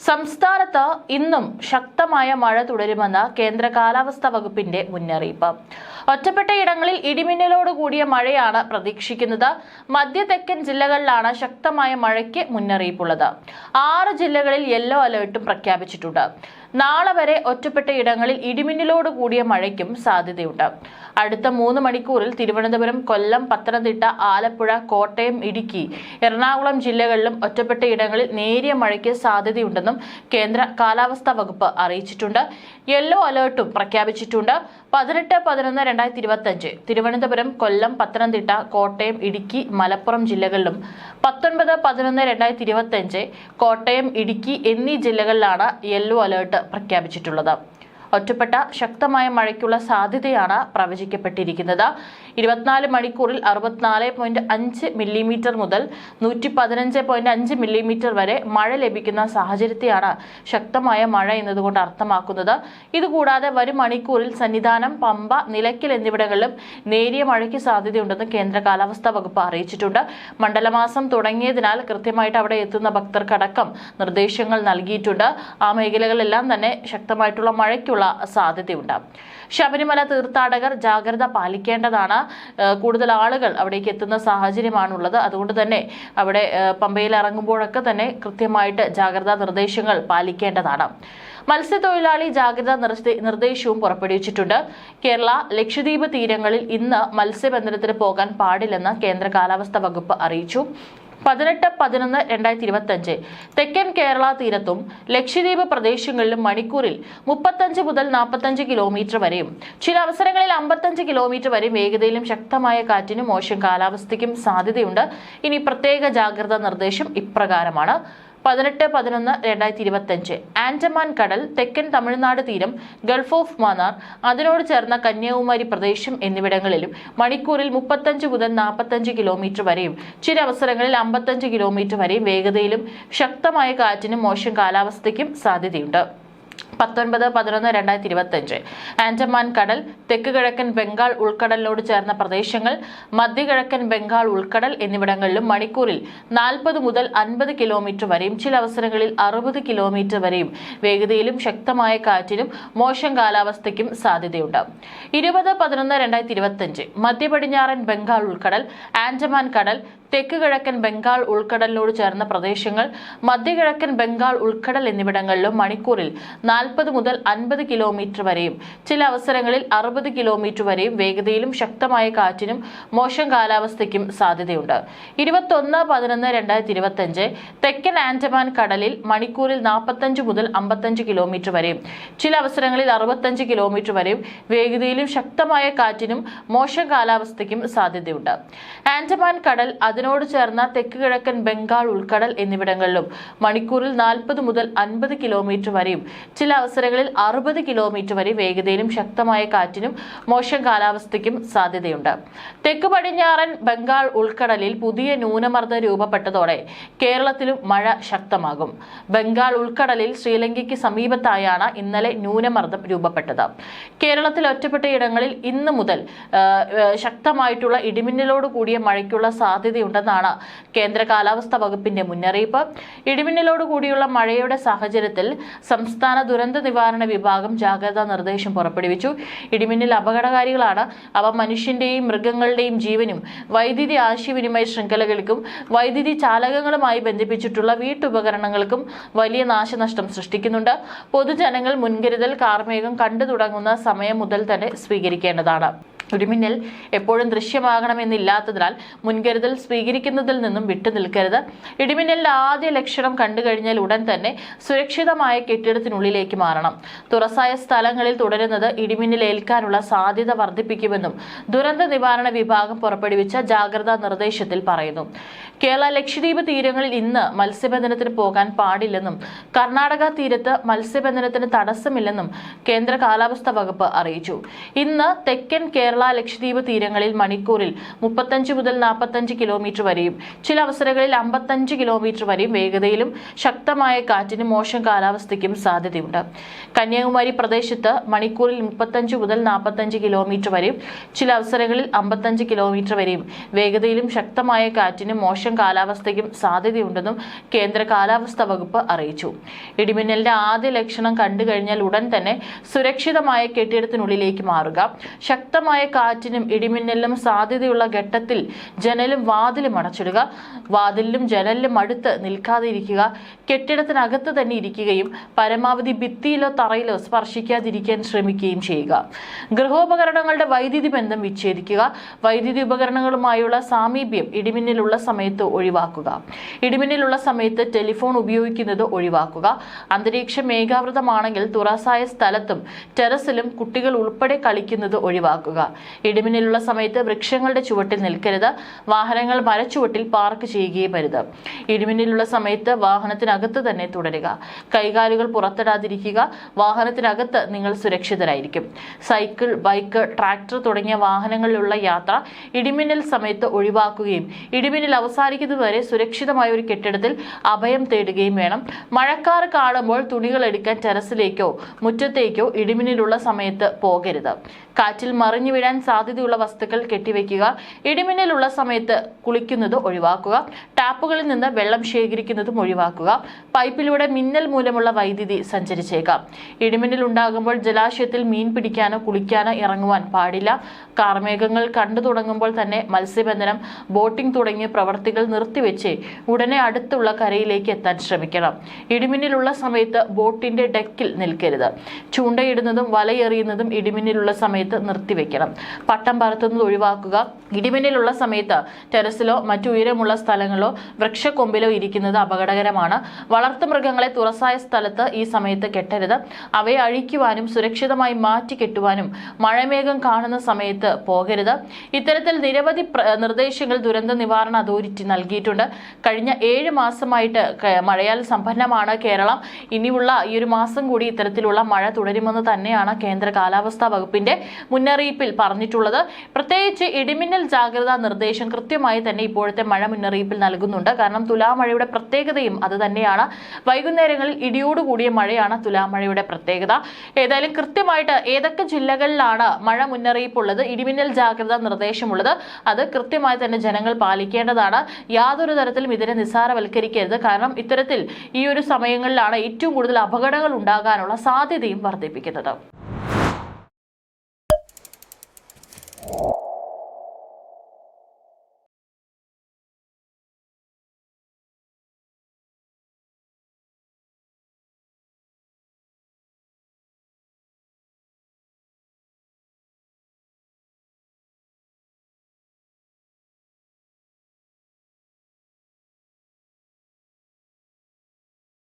സംസ്ഥാനത്ത് ഇന്നും ശക്തമായ മഴ തുടരുമെന്ന് കേന്ദ്ര കാലാവസ്ഥാ വകുപ്പിന്റെ മുന്നറിയിപ്പ്. ഒറ്റപ്പെട്ട ഇടങ്ങളിൽ ഇടിമിന്നലോട് കൂടിയ മഴയാണ് പ്രതീക്ഷിക്കുന്നത്. മധ്യ തെക്കൻ ജില്ലകളിലാണ് ശക്തമായ മഴയ്ക്ക് മുന്നറിയിപ്പുള്ളത്. ആറ് ജില്ലകളിൽ യെല്ലോ അലേർട്ടും പ്രഖ്യാപിച്ചിട്ടുണ്ട്. നാളെ വരെ ഒറ്റപ്പെട്ട ഇടങ്ങളിൽ ഇടിമിന്നലോട് കൂടിയ മഴയ്ക്കും സാധ്യതയുണ്ട്. അടുത്ത മൂന്ന് മണിക്കൂറിൽ തിരുവനന്തപുരം കൊല്ലം പത്തനംതിട്ട ആലപ്പുഴ കോട്ടയം ഇടുക്കി എറണാകുളം ജില്ലകളിലും ഒറ്റപ്പെട്ട ഇടങ്ങളിൽ നേരിയ മഴയ്ക്ക് സാധ്യതയുണ്ടെന്നും കേന്ദ്ര കാലാവസ്ഥാ വകുപ്പ് അറിയിച്ചിട്ടുണ്ട്. യെല്ലോ അലേർട്ടും പ്രഖ്യാപിച്ചിട്ടുണ്ട്. പതിനെട്ട് പതിനൊന്ന് രണ്ടായിരത്തി ഇരുപത്തി അഞ്ച് തിരുവനന്തപുരം കൊല്ലം പത്തനംതിട്ട കോട്ടയം ഇടുക്കി മലപ്പുറം ജില്ലകളിലും പത്തൊൻപത് പതിനൊന്ന് രണ്ടായിരത്തി ഇരുപത്തി അഞ്ച് കോട്ടയം ഇടുക്കി എന്നീ ജില്ലകളിലാണ് യെല്ലോ അലേർട്ട് പ്രഖ്യാപിച്ചിട്ടുള്ളത്. ഒറ്റപ്പെട്ട ശക്തമായ മഴയ്ക്കുള്ള സാധ്യതയാണ് പ്രവചിക്കപ്പെട്ടിരിക്കുന്നത്. ഇരുപത്തിനാല് മണിക്കൂറിൽ അറുപത്തിനാല് പോയിന്റ് അഞ്ച് മില്ലിമീറ്റർ മുതൽ നൂറ്റി പതിനഞ്ച് പോയിന്റ് അഞ്ച് മില്ലിമീറ്റർ വരെ മഴ ലഭിക്കുന്ന സാഹചര്യത്തെയാണ് ശക്തമായ മഴ എന്നതുകൊണ്ട് അർത്ഥമാക്കുന്നത്. ഇതുകൂടാതെ വരും മണിക്കൂറിൽ സന്നിധാനം പമ്പ നിലയ്ക്കൽ എന്നിവിടങ്ങളിലും നേരിയ മഴയ്ക്ക് സാധ്യതയുണ്ടെന്ന് കേന്ദ്ര കാലാവസ്ഥാ വകുപ്പ് അറിയിച്ചിട്ടുണ്ട്. മണ്ഡലമാസം തുടങ്ങിയതിനാൽ കൃത്യമായിട്ട് അവിടെ എത്തുന്ന ഭക്തർക്കടക്കം നിർദ്ദേശങ്ങൾ നൽകിയിട്ടുണ്ട്. ആ മേഖലകളിലെല്ലാം തന്നെ ശക്തമായിട്ടുള്ള മഴയ്ക്കുള്ള സാധ്യതയുണ്ട്. ശബരിമല തീർത്ഥാടകർ ജാഗ്രത പാലിക്കേണ്ടതാണ്. കൂടുതൽ ആളുകൾ അവിടേക്ക് എത്തുന്ന സാഹചര്യമാണുള്ളത്. അതുകൊണ്ട് തന്നെ അവിടെ പമ്പയിൽ ഇറങ്ങുമ്പോഴൊക്കെ തന്നെ കൃത്യമായിട്ട് ജാഗ്രതാ നിർദ്ദേശങ്ങൾ പാലിക്കേണ്ടതാണ്. മത്സ്യത്തൊഴിലാളി ജാഗ്രതാ നിർദ്ദേ- നിർദ്ദേശവും പുറപ്പെടുവിച്ചിട്ടുണ്ട്. കേരള ലക്ഷദ്വീപ് തീരങ്ങളിൽ ഇന്ന് മത്സ്യബന്ധനത്തിന് പോകാൻ പാടില്ലെന്ന് കേന്ദ്ര കാലാവസ്ഥാ വകുപ്പ് അറിയിച്ചു. പതിനെട്ട് പതിനൊന്ന് രണ്ടായിരത്തി ഇരുപത്തി അഞ്ച് തെക്കൻ കേരള തീരത്തും ലക്ഷദ്വീപ് പ്രദേശങ്ങളിലും മണിക്കൂറിൽ മുപ്പത്തഞ്ച് മുതൽ നാൽപ്പത്തഞ്ച് കിലോമീറ്റർ വരെയും ചില അവസരങ്ങളിൽ അമ്പത്തഞ്ച് കിലോമീറ്റർ വരെയും വേഗതയിലും ശക്തമായ കാറ്റിനും മോശം കാലാവസ്ഥയ്ക്കും സാധ്യതയുണ്ട്. ഇനി പ്രത്യേക ജാഗ്രതാ നിർദ്ദേശം ഇപ്രകാരമാണ്. പതിനെട്ട് പതിനൊന്ന് രണ്ടായിരത്തി ഇരുപത്തഞ്ച് ആൻഡമാൻ കടൽ തെക്കൻ തമിഴ്നാട് തീരം ഗൾഫ് ഓഫ് മാന്നാർ അതിനോട് ചേർന്ന കന്യാകുമാരി പ്രദേശം എന്നിവിടങ്ങളിലും മണിക്കൂറിൽ മുപ്പത്തഞ്ച് മുതൽ നാൽപ്പത്തഞ്ച് കിലോമീറ്റർ വരെയും ചില അവസരങ്ങളിൽ അമ്പത്തഞ്ച് കിലോമീറ്റർ വരെയും വേഗതയിലും ശക്തമായ കാറ്റിനും മോശം കാലാവസ്ഥയ്ക്കും സാധ്യതയുണ്ട്. പത്തൊൻപത് പതിനൊന്ന് രണ്ടായിരത്തി ഇരുപത്തി അഞ്ച് ആൻഡമാൻ കടൽ തെക്ക് കിഴക്കൻ ബംഗാൾ ഉൾക്കടലിനോട് ചേർന്ന പ്രദേശങ്ങൾ മധ്യകിഴക്കൻ ബംഗാൾ ഉൾക്കടൽ എന്നിവിടങ്ങളിലും മണിക്കൂറിൽ നാൽപ്പത് മുതൽ അൻപത് കിലോമീറ്റർ വരെയും ചില അവസരങ്ങളിൽ അറുപത് കിലോമീറ്റർ വരെയും വേഗതയിലും ശക്തമായ കാറ്റിനും മോശം കാലാവസ്ഥയ്ക്കും സാധ്യതയുണ്ട്. ഇരുപത് പതിനൊന്ന് രണ്ടായിരത്തി ഇരുപത്തി അഞ്ച് മധ്യപടിഞ്ഞാറൻ ബംഗാൾ ഉൾക്കടൽ ആൻഡമാൻ കടൽ തെക്ക് കിഴക്കൻ ബംഗാൾ ഉൾക്കടലിനോട് ചേർന്ന പ്രദേശങ്ങൾ മധ്യകിഴക്കൻ ബംഗാൾ ഉൾക്കടൽ എന്നിവിടങ്ങളിലും മണിക്കൂറിൽ നാൽപ്പത് മുതൽ അൻപത് കിലോമീറ്റർ വരെയും ചില അവസരങ്ങളിൽ അറുപത് കിലോമീറ്റർ വരെയും വേഗതയിലും ശക്തമായ കാറ്റിനും മോശം കാലാവസ്ഥയ്ക്കും സാധ്യതയുണ്ട്. ഇരുപത്തൊന്ന് പതിനൊന്ന് രണ്ടായിരത്തി ഇരുപത്തി അഞ്ച് തെക്കൻ ആൻഡമാൻ കടലിൽ മണിക്കൂറിൽ നാൽപ്പത്തഞ്ച് മുതൽ അമ്പത്തഞ്ച് കിലോമീറ്റർ വരെയും ചില അവസരങ്ങളിൽ അറുപത്തഞ്ച് കിലോമീറ്റർ വരെയും വേഗതയിലും ശക്തമായ കാറ്റിനും മോശം കാലാവസ്ഥയ്ക്കും സാധ്യതയുണ്ട്. ആൻഡമാൻ കടൽ അതിനോട് ചേർന്ന തെക്ക് കിഴക്കൻ ബംഗാൾ ഉൾക്കടൽ എന്നിവിടങ്ങളിലും മണിക്കൂറിൽ നാൽപ്പത് മുതൽ അൻപത് കിലോമീറ്റർ വരെയും ചില അവസരങ്ങളിൽ അറുപത് കിലോമീറ്റർ വരെ വേഗതയിലും ശക്തമായ കാറ്റിനും മോശം കാലാവസ്ഥയ്ക്കും സാധ്യതയുണ്ട്. തെക്ക് പടിഞ്ഞാറൻ ബംഗാൾ ഉൾക്കടലിൽ പുതിയ ന്യൂനമർദ്ദം രൂപപ്പെട്ടതോടെ കേരളത്തിലും മഴ ശക്തമാകും. ബംഗാൾ ഉൾക്കടലിൽ ശ്രീലങ്കയ്ക്ക് സമീപത്തായാണ് ഇന്നലെ ന്യൂനമർദ്ദം രൂപപ്പെട്ടത്. കേരളത്തിൽ ഒറ്റപ്പെട്ട ഇടങ്ങളിൽ ഇന്ന് മുതൽ ശക്തമായിട്ടുള്ള ഇടിമിന്നലോട് കൂടിയ മഴയ്ക്കുള്ള സാധ്യതയുണ്ടെന്നാണ് കേന്ദ്ര കാലാവസ്ഥാ വകുപ്പിന്റെ മുന്നറിയിപ്പ്. ഇടിമിന്നലോട് കൂടിയുള്ള മഴയുടെ സാഹചര്യത്തിൽ സംസ്ഥാന ദുരന്ത നിവാരണ വിഭാഗം ജാഗ്രതാ നിർദ്ദേശം പുറപ്പെടുവിച്ചു. ഇടിമിന്നൽ അപകടകാരികളാണ്. അവ മനുഷ്യന്റെയും മൃഗങ്ങളുടെയും ജീവനും വൈദ്യുതി ആശയവിനിമയ ശൃംഖലകൾക്കും വൈദ്യുതി ചാലകങ്ങളുമായി ബന്ധിപ്പിച്ചിട്ടുള്ള വീട്ടുപകരണങ്ങൾക്കും വലിയ നാശനഷ്ടം സൃഷ്ടിക്കുന്നുണ്ട്. പൊതുജനങ്ങൾ മുൻകരുതൽ കാർമേഘം കണ്ടു തുടങ്ങുന്ന സമയം മുതൽ തന്നെ സ്വീകരിക്കേണ്ടതാണ്. ഇടിമിന്നൽ എപ്പോഴും ദൃശ്യമാകണമെന്നില്ലാത്തതിനാൽ മുൻകരുതൽ സ്വീകരിക്കുന്നതിൽ നിന്നും വിട്ടുനിൽക്കരുത് ഇടിമിന്നലിന്റെ ആദ്യ ലക്ഷണം കണ്ടുകഴിഞ്ഞാൽ ഉടൻ തന്നെ സുരക്ഷിതമായ കെട്ടിടത്തിനുള്ളിലേക്ക് മാറണം. തുറസായ സ്ഥലങ്ങളിൽ തുടരുന്നത് ഇടിമിന്നൽ ഏൽക്കാനുള്ള സാധ്യത വർദ്ധിപ്പിക്കുമെന്നും ദുരന്ത നിവാരണ വിഭാഗം പുറപ്പെടുവിച്ച ജാഗ്രതാ നിർദ്ദേശത്തിൽ പറയുന്നു. കേരള ലക്ഷദ്വീപ് തീരങ്ങളിൽ ഇന്ന് മത്സ്യബന്ധനത്തിന് പോകാൻ പാടില്ലെന്നും കർണാടക തീരത്ത് മത്സ്യബന്ധനത്തിന് തടസ്സമില്ലെന്നും കേന്ദ്ര കാലാവസ്ഥാ വകുപ്പ് അറിയിച്ചു. ഇന്ന് തെക്കൻ കേരള ലക്ഷദ്വീപ് തീരങ്ങളിൽ മണിക്കൂറിൽ മുപ്പത്തഞ്ച് മുതൽ നാൽപ്പത്തഞ്ച് കിലോമീറ്റർ വരെയും ചില അവസരങ്ങളിൽ അമ്പത്തഞ്ച് കിലോമീറ്റർ വരെയും വേഗതയിലും ശക്തമായ കാറ്റിനും മോശം കാലാവസ്ഥയ്ക്കും സാധ്യതയുണ്ട്. കന്യാകുമാരി പ്രദേശത്ത് മണിക്കൂറിൽ മുപ്പത്തഞ്ച് മുതൽ നാൽപ്പത്തഞ്ച് കിലോമീറ്റർ വരെയും ചില അവസരങ്ങളിൽ അമ്പത്തഞ്ച് കിലോമീറ്റർ വരെയും വേഗതയിലും ശക്തമായ കാറ്റിനും മോശം മോശം കാലാവസ്ഥയ്ക്കും സാധ്യതയുണ്ടെന്നും കേന്ദ്ര കാലാവസ്ഥാ വകുപ്പ് അറിയിച്ചു. ഇടിമിന്നലിന്റെ ആദ്യ ലക്ഷണം കണ്ടു കഴിഞ്ഞാൽ ഉടൻ തന്നെ സുരക്ഷിതമായ കെട്ടിടത്തിനുള്ളിലേക്ക് മാറുക. ശക്തമായ കാറ്റിനും ഇടിമിന്നലിനും സാധ്യതയുള്ള ഘട്ടത്തിൽ ജനലും വാതിലും അടച്ചിടുക. വാതിലിലും ജനലിലും അടുത്ത് നിൽക്കാതിരിക്കുക. കെട്ടിടത്തിനകത്ത് തന്നെ ഇരിക്കുകയും പരമാവധി ഭിത്തിയിലോ തറയിലോ സ്പർശിക്കാതിരിക്കാൻ ശ്രമിക്കുകയും ചെയ്യുക. ഗൃഹോപകരണങ്ങളുടെ വൈദ്യുതി ബന്ധം വിച്ഛേദിക്കുക. വൈദ്യുതി ഉപകരണങ്ങളുമായുള്ള സാമീപ്യം ഇടിമിന്നലുള്ള സമയത്ത് ഒഴിവാക്കുക. ഇടിമിന്നലുള്ള സമയത്ത് ടെലിഫോൺ ഉപയോഗിക്കുന്നത് ഒഴിവാക്കുക. അന്തരീക്ഷം മേഘാവൃതമാണെങ്കിൽ തുറസായ സ്ഥലത്തും ടെറസിലും കുട്ടികൾ ഉൾപ്പെടെ കളിക്കുന്നത് ഒഴിവാക്കുക. ഇടിമിന്നലുള്ള സമയത്ത് വൃക്ഷങ്ങളുടെ ചുവട്ടിൽ നിൽക്കരുത്. വാഹനങ്ങൾ മരച്ചുവട്ടിൽ പാർക്ക് ചെയ്യുകയും അരുത്. ഇടിമിന്നലുള്ള സമയത്ത് വാഹനത്തിനകത്ത് തന്നെ തുടരുക. കൈകാലുകൾ പുറത്തിടാതിരിക്കുക. വാഹനത്തിനകത്ത് നിങ്ങൾ സുരക്ഷിതരായിരിക്കും. സൈക്കിൾ ബൈക്ക് ട്രാക്ടർ തുടങ്ങിയ വാഹനങ്ങളിലുള്ള യാത്ര ഇടിമിന്നൽ സമയത്ത് ഒഴിവാക്കുകയും ഇടിമിന്നൽ അവസാനിക്കുന്നതുവരെ സുരക്ഷിതമായ ഒരു കെട്ടിടത്തിൽ അഭയം തേടുകയും വേണം. മഴക്കാർ കാണുമ്പോൾ തുണികൾ എടുക്കാൻ ടെറസിലേക്കോ മുറ്റത്തേക്കോ ഇടിമിന്നലുള്ള സമയത്ത് പോകരുത്. കാറ്റിൽ മറിഞ്ഞു വീഴാൻ സാധ്യതയുള്ള വസ്തുക്കൾ കെട്ടിവെക്കുക ഇടിമിന്നലുള്ള സമയത്ത് കുളിക്കുന്നത് ഒഴിവാക്കുക ടാപ്പുകളിൽ നിന്ന് വെള്ളം ശേഖരിക്കുന്നതും ഒഴിവാക്കുക പൈപ്പിലൂടെ മിന്നൽ മൂലമുള്ള വൈദ്യുതി സഞ്ചരിച്ചേക്കാം. ഇടിമിന്നൽ ഉണ്ടാകുമ്പോൾ ജലാശയത്തിൽ മീൻ പിടിക്കാനോ കുളിക്കാനോ ഇറങ്ങുവാൻ പാടില്ല. കാർമേഘങ്ങൾ കണ്ടു തുടങ്ങുമ്പോൾ തന്നെ മത്സ്യബന്ധനം ബോട്ടിംഗ് തുടങ്ങിയ പ്രവർത്തികൾ നിർത്തിവെച്ച് ഉടനെ അടുത്തുള്ള കരയിലേക്ക് എത്താൻ ശ്രമിക്കണം. ഇടിമിന്നലുള്ള സമയത്ത് ബോട്ടിന്റെ ഡെക്കിൽ നിൽക്കരുത്. ചൂണ്ടയിടുന്നതും വലയെറിയുന്നതും ഇടിമിന്നലുള്ള സമയത്ത് നിർത്തിവെക്കണം. പട്ടം പറത്തുന്നത് ഒഴിവാക്കുക. ഇടിമിന്നലുള്ള സമയത്ത് ടെറസിലോ മറ്റു ഉയരമുള്ള സ്ഥലങ്ങളിലോ വൃക്ഷക്കൊമ്പിലോ ഇരിക്കുന്നത് അപകടകരമാണ്. വളർത്തു മൃഗങ്ങളെ തുറസായ സ്ഥലത്ത് ഈ സമയത്ത് കെട്ടരുത്. അവയെ അഴിക്കുവാനും സുരക്ഷിതമായി മാറ്റി കെട്ടുവാനും മഴമേഘം കാണുന്ന സമയത്ത് പോകരുത്. ഇത്തരത്തിൽ നിരവധി നിർദ്ദേശങ്ങൾ ദുരന്ത നിവാരണ അതോറിറ്റി നൽകിയിട്ടുണ്ട്. കഴിഞ്ഞ ഏഴ് മാസമായിട്ട് മഴയാൽ സമ്പന്നമാണ് കേരളം. ഇനിയുള്ള ഈ ഒരു മാസം കൂടി ഇത്തരത്തിലുള്ള മഴ തുടരുമെന്ന് തന്നെയാണ് കേന്ദ്ര കാലാവസ്ഥാ വകുപ്പിന്റെ മുന്നറിയിപ്പിൽ പറഞ്ഞിട്ടുള്ളത്. പ്രത്യേകിച്ച് ഇടിമിന്നൽ ജാഗ്രതാ നിർദ്ദേശം കൃത്യമായി തന്നെ ഇപ്പോഴത്തെ മഴ മുന്നറിയിപ്പിൽ നൽകുന്നുണ്ട്. കാരണം തുലാമഴയുടെ പ്രത്യേകതയും അത് തന്നെയാണ്. വൈകുന്നേരങ്ങളിൽ ഇടിയോടുകൂടിയ മഴയാണ് തുലാമഴയുടെ പ്രത്യേകത. ഏതായാലും കൃത്യമായിട്ട് ഏതൊക്കെ ജില്ലകളിലാണ് മഴ മുന്നറിയിപ്പുള്ളത് ഇടിമിന്നൽ ജാഗ്രതാ നിർദ്ദേശമുള്ളത് അത് കൃത്യമായി തന്നെ ജനങ്ങൾ പാലിക്കേണ്ടതാണ്. യാതൊരു തരത്തിലും ഇതിനെ നിസ്സാരവൽക്കരിക്കരുത്. കാരണം ഇത്തരത്തിൽ ഈ ഒരു സമയങ്ങളിലാണ് ഏറ്റവും കൂടുതൽ അപകടങ്ങൾ ഉണ്ടാകാനുള്ള സാധ്യതയും വർദ്ധിപ്പിക്കുന്നത്.